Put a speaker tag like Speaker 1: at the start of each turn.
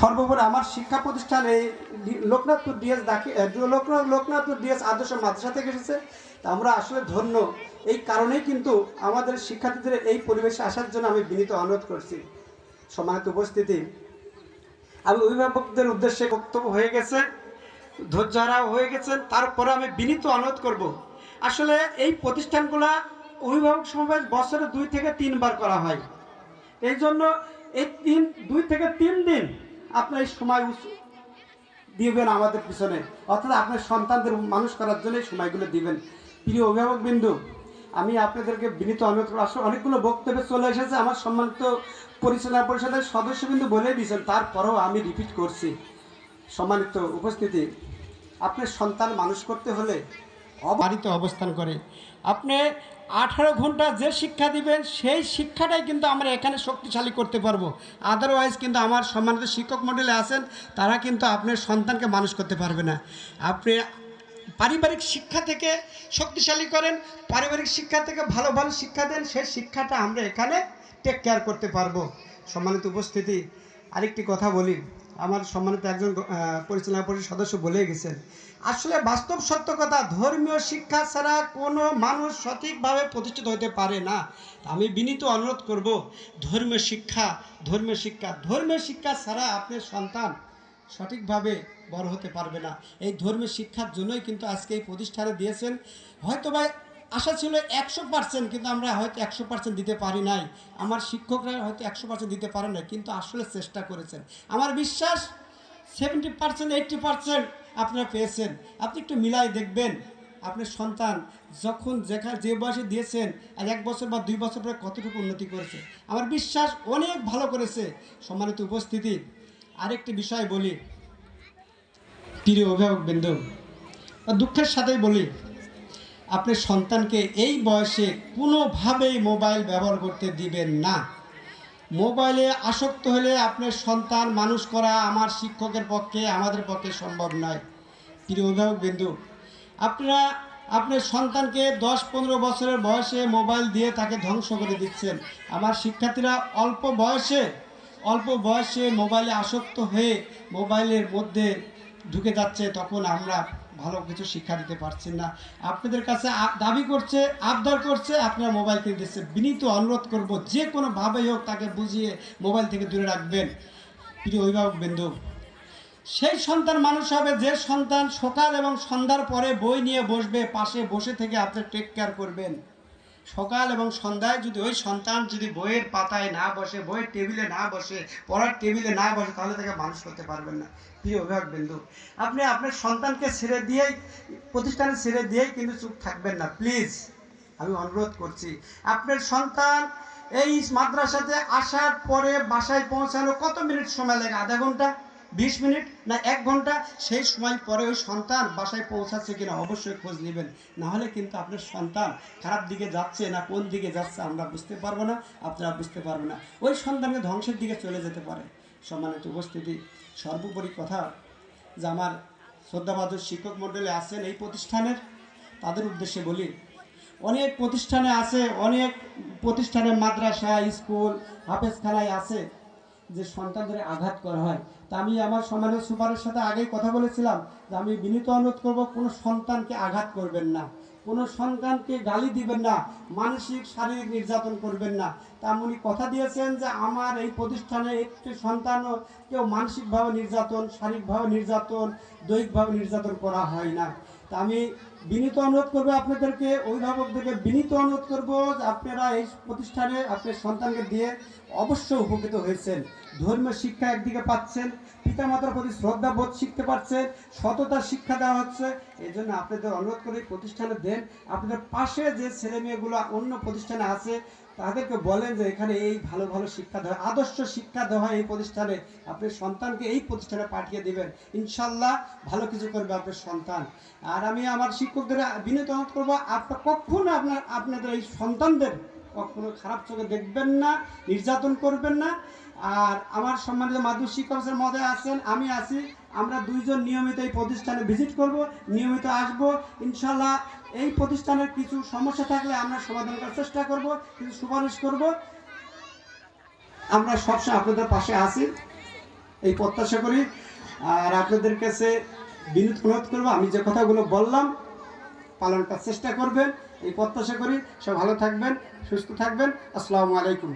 Speaker 1: সর্বোপরি আমার শিক্ষা প্রতিষ্ঠান এই লোকনাথপুর ডিএস লোকনাথ লোকনাথপুর ডিএস আদর্শ মাদ্রাসা থেকে এসেছে। তা আমরা আসলে ধন্য। এই কারণেই কিন্তু আমাদের শিক্ষার্থীদের এই পরিবেশে আসার জন্য আমি বিনীত অনুরোধ করছি। সম্মানিত উপস্থিতি। আমি অভিভাবকদের উদ্দেশ্যে বক্তব্য হয়ে গেছে ধৈর্যহারা হয়ে গেছেন তারপরে আমি বিনীত অনুরোধ করব। আসলে এই প্রতিষ্ঠানগুলা অভিভাবক সমাবেশ বছরে দুই থেকে তিনবার করা হয়। এই জন্য এই তিন, দুই থেকে তিন দিন আপনার সময় দিবেন আমাদের পিছনে। অর্থাৎ আপনার সন্তানদের মানুষ করার জন্য সময়গুলো দিবেন। প্রিয় অভিভাবক বিন্দু আমি আপনাদেরকে বিনীত অনুরোধ করব। আসলে অনেকগুলো বক্তব্য চলে এসেছে আমার সম্মানিত পরিচালনা পরিষদের সদস্য বিন্দু বলে দিয়েছেন। তারপরেও আমি রিপিট করছি। সম্মানিত উপস্থিতি, আপনার সন্তান মানুষ করতে হলে বাড়িতে অবস্থান করে। আপনি আঠারো ঘণ্টা যে শিক্ষা দিবেন, সেই শিক্ষাটাই কিন্তু আমরা এখানে শক্তিশালী করতে পারব। আদারওয়াইজ কিন্তু আমার সম্মানিত শিক্ষক মণ্ডলে আছেন, তারা কিন্তু আপনার সন্তানকে মানুষ করতে পারবে না। আপনি পারিবারিক শিক্ষা থেকে শক্তিশালী করেন, পারিবারিক শিক্ষা থেকে ভালো ভালো শিক্ষা দেন, সেই শিক্ষাটা আমরা এখানে টেক কেয়ার করতে পারব। সম্মানিত উপস্থিতি, আরেকটি কথা বলি। আমার সম্মানিত একজন পরিচালনা পরিষদ সদস্য বলে গেছেন। আসলে বাস্তব সত্য কথা, ধর্মীয় শিক্ষা ছাড়া কোনো মানুষ সঠিকভাবে প্রতিষ্ঠিত হতে পারে না। আমি বিনীত অনুরোধ করব, ধর্মীয় শিক্ষা ধর্মীয় শিক্ষা ধর্মীয় শিক্ষা ছাড়া আপনার সন্তান সঠিকভাবে বড় হতে পারবে না। এই ধর্মীয় শিক্ষার জন্যই কিন্তু আজকে এই প্রতিষ্ঠানে দিয়েছেন। হয়তো বা আশা ছিল একশো পার্সেন্ট কিন্তু আমরা হয়তো একশো পার্সেন্ট দিতে পারি নাই। আমার শিক্ষকরা হয়তো একশো পার্সেন্ট দিতে পারে না কিন্তু আসলে চেষ্টা করেছেন। আমার বিশ্বাস সেভেন্টি পার্সেন্ট এইট্টি পার্সেন্ট আপনারা পেয়েছেন। আপনি একটু মিলাই দেখবেন, আপনার সন্তান যখন যেখানে যে বয়সে দিয়েছেন, আর এক বছর বা দুই বছর পরে কতটুকু উন্নতি করেছে। আমার বিশ্বাস অনেক ভালো করেছে। সম্মানিত উপস্থিতি, আরেকটি বিষয় বলি। প্রিয় অভিভাবক বিন্দু দুঃখের সাথেই বলি আপনার সন্তানকে এই বয়সে কোনোভাবেই মোবাইল ব্যবহার করতে দিবেন না। মোবাইলে আসক্ত হলে আপনার সন্তান মানুষ করা আমার শিক্ষকের পক্ষে, আমাদের পক্ষে সম্ভব নয়। প্রিয় অভিভাবক বিন্দু আপনারা আপনার সন্তানকে দশ পনেরো বছরের বয়সে মোবাইল দিয়ে তাকে ধ্বংস করে দিচ্ছেন। আমার শিক্ষার্থীরা অল্প বয়সে অল্প বয়সে মোবাইলে আসক্ত হয়ে মোবাইলের মধ্যে ঢুকে যাচ্ছে, তখন আমরা ভালো কিছু শিক্ষা দিতে পারছেন না। আপনাদের কাছে দাবি করছে, আবদার করছে, আপনারা মোবাইল কিনে দিচ্ছে বিনীত অনুরোধ করব, যে কোনোভাবেই হোক তাকে বুঝিয়ে মোবাইল থেকে দূরে রাখবেন। প্রিয় অভিভাবক বিন্দু, সেই সন্তান মানুষ হবে যে সন্তান সকাল এবং সন্ধ্যার পরে বই নিয়ে বসবে, পাশে বসে থেকে আপনি টেক কেয়ার করবেন। সকাল এবং সন্ধ্যায় যদি ওই সন্তান যদি বইয়ের পাতায় না বসে, বইয়ের টেবিলে না বসে, পড়ার টেবিলে না বসে, তাহলে তাকে মানুষ করতে পারবেন না। প্রিয় অভিভাবক বিন্দু আপনি আপনার সন্তানকে ছেড়ে দিয়েই প্রতিষ্ঠানে ছেড়ে দিয়েই কিন্তু চুপ থাকবেন না। প্লিজ, আমি অনুরোধ করছি, আপনার সন্তান এই মাদ্রাসাতে আসার পরে বাসায় পৌঁছানো কত মিনিট সময় লাগে? আধা ঘণ্টা? বিশ মিনিট না এক ঘণ্টা, সেই সময় পরে ওই সন্তান বাসায় পৌঁছাচ্ছে কিনা অবশ্যই খোঁজ নেবেন। না হলে কিন্তু আপনার সন্তান খারাপ দিকে যাচ্ছে না কোন দিকে যাচ্ছে আমরা বুঝতে পারব না, আপনারা বুঝতে পারবেন না। ওই সন্তানকে ধ্বংসের দিকে চলে যেতে পারে। সম্মানিত উপস্থিতি, সর্বোপরি কথা যে আমার শ্রদ্ধাবাদর শিক্ষক মণ্ডলী আছেন এই প্রতিষ্ঠানের, তাদের উদ্দেশ্যে বলি, অনেক প্রতিষ্ঠানে আছে, অনেক প্রতিষ্ঠানে মাদ্রাসা, স্কুল, হাফেজখানায় আছে যে সন্তান ধরে আঘাত করা হয়। তা আমি আমার সম্মানের সুপারের সাথে আগেই কথা বলেছিলাম যে আমি বিনীত অনুরোধ করব, কোনো সন্তানকে আঘাত করবেন না। কোনো সন্তানকে গালি দিবেন না, মানসিক, শারীরিক নির্যাতন করবেন না। তা উনি কথা দিয়েছেন যে আমার এই প্রতিষ্ঠানে একটি সন্তানও কেউ মানসিকভাবে নির্যাতন, শারীরিকভাবে নির্যাতন, দৈহিকভাবে নির্যাতন করা হয় না। তা আমি বিনীত অনুরোধ করব আপনাদেরকে, অভিভাবকদেরকে বিনীত অনুরোধ করব যে আপনারা এই প্রতিষ্ঠানে আপনার সন্তানকে দিয়ে অবশ্যই উপকৃত হয়েছেন। ধর্মীয় শিক্ষা একদিকে পাচ্ছেন পিতামাতার প্রতি শ্রদ্ধা বোধ শিখতে পারছে সততার শিক্ষা দেওয়া হচ্ছে। এই জন্য আপনাদের অনুরোধ করে, প্রতিষ্ঠানে দেন। আপনাদের পাশে যে ছেলে মেয়েগুলো অন্য প্রতিষ্ঠানে আছে, তাদেরকে বলেন যে এখানে এই ভালো ভালো শিক্ষা দেওয়া, আদর্শ শিক্ষা দেওয়া হয় এই প্রতিষ্ঠানে। আপনি সন্তানকে এই প্রতিষ্ঠানে পাঠিয়ে দেবেন। ইনশাল্লাহ ভালো কিছু করবে আপনার সন্তান। আর আমি আমার শিক্ষকদের বিনীত অনুরোধ করব, আপনার কখনো আপনার, আপনাদের এই সন্তানদের কখনো খারাপ চোখে দেখবেন না, নির্যাতন করবেন না। আর আমার সম্মানিত মাধ্যমিক শিক্ষক মহোদয় আছেন, আমি আছি। আমরা দুইজন নিয়মিত এই প্রতিষ্ঠানে ভিজিট করব, নিয়মিত আসব। ইনশাল্লাহ এই প্রতিষ্ঠানের কিছু সমস্যা থাকলে আমরা সমাধান করার চেষ্টা করব, কিছু সুপারিশ করব। আমরা সবসময় আপনাদের পাশে আছি, এই প্রত্যাশা করি। আর আপনাদের কাছে বিনীত অনুরোধ করব, আমি যে কথাগুলো বললাম, পালন করার চেষ্টা করবেন। এই প্রত্যাশা করি সব ভালো থাকবেন সুস্থ থাকবেন। আসসালামু আলাইকুম।